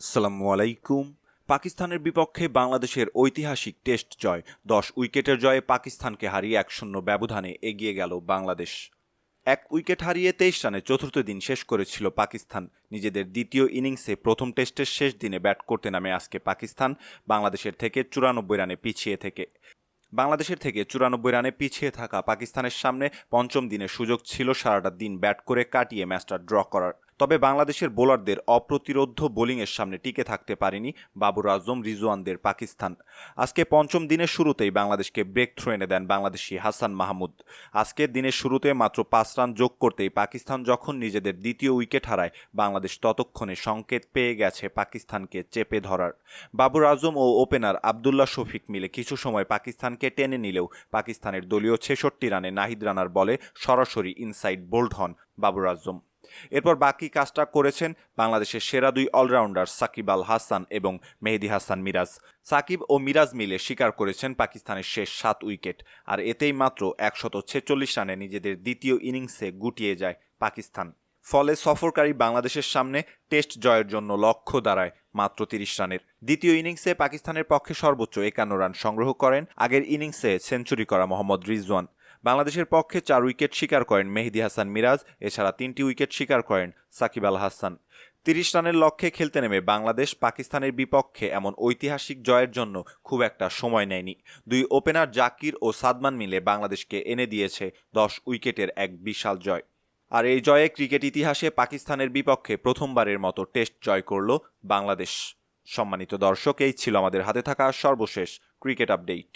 আসসালামু আলাইকুম। পাকিস্তানের বিপক্ষে বাংলাদেশের ঐতিহাসিক টেস্ট জয়, দশ উইকেটের জয়ে পাকিস্তানকে হারিয়ে এক শূন্য ব্যবধানে এগিয়ে গেল বাংলাদেশ। এক উইকেট হারিয়ে তেইশ রানে চতুর্থ দিন শেষ করেছিল পাকিস্তান। নিজেদের দ্বিতীয় ইনিংসে প্রথম টেস্টের শেষ দিনে ব্যাট করতে নামে আজকে পাকিস্তান, বাংলাদেশের থেকে চুরানব্বই রানে পিছিয়ে থেকে। বাংলাদেশের থেকে চুরানব্বই রানে পিছিয়ে থাকা পাকিস্তানের সামনে পঞ্চম দিনে সুযোগ ছিল সারাটা দিন ব্যাট করে কাটিয়ে ম্যাচটা ড্র করার। তবে বাংলাদেশের বোলারদের অপ্রতিরোধ বোলিংয়ের সামনে টিকে থাকতে পারেনি বাবুর আজম, রিজওয়ানদের পাকিস্তান। আজকে পঞ্চম দিনের শুরুতেই বাংলাদেশকে ব্রেক থ্রো এনে দেন বাংলাদেশি হাসান মাহমুদ। আজকের দিনের শুরুতে মাত্র পাঁচ রান যোগ করতেই পাকিস্তান যখন নিজেদের দ্বিতীয় উইকেট হারায়, বাংলাদেশ ততক্ষণে সংকেত পেয়ে গেছে পাকিস্তানকে চেপে ধরার। বাবুর আজম ও ওপেনার আবদুল্লাহ শফিক মিলে কিছু সময় পাকিস্তানকে টেনে নিলেও পাকিস্তানের দলীয় ছেষট্টি রানে নাহিদ রানার বলে সরাসরি ইনসাইড বোল্ড হন বাবুর আজম। এরপর বাকি কাজটা করেছেন বাংলাদেশের সেরা দুই অলরাউন্ডার সাকিব আল হাসান এবং মেহেদি হাসান মিরাজ। সাকিব ও মিরাজ মিলে স্বীকার করেছেন পাকিস্তানের শেষ সাত উইকেট, আর এতেই মাত্র একশত ছেচল্লিশ রানে নিজেদের দ্বিতীয় ইনিংসে গুটিয়ে যায় পাকিস্তান। ফলে সফরকারী বাংলাদেশের সামনে টেস্ট জয়ের জন্য লক্ষ্য দাঁড়ায় মাত্র তিরিশ রানের। দ্বিতীয় ইনিংসে পাকিস্তানের পক্ষে সর্বোচ্চ একান্ন রান সংগ্রহ করেন। আগের ইনিংসে সেঞ্চুরি করা মোহাম্মদ রিজওয়ান। বাংলাদেশের পক্ষে চার উইকেট শিকার করেন মেহেদি হাসান মিরাজ, এছাড়া তিনটি উইকেট শিকার করেন সাকিব আল হাসান। তিরিশ রানের লক্ষ্যে খেলতে নেমে বাংলাদেশ পাকিস্তানের বিপক্ষে এমন ঐতিহাসিক জয়ের জন্য খুব একটা সময় নেয়নি। দুই ওপেনার জাকির ও সাদমান মিলে বাংলাদেশকে এনে দিয়েছে দশ উইকেটের এক বিশাল জয়। আর এই জয়ে ক্রিকেট ইতিহাসে পাকিস্তানের বিপক্ষে প্রথমবারের মতো টেস্ট জয় করল বাংলাদেশ। সম্মানিত দর্শক, এই ছিল আমাদের হাতে থাকা সর্বশেষ ক্রিকেট আপডেট।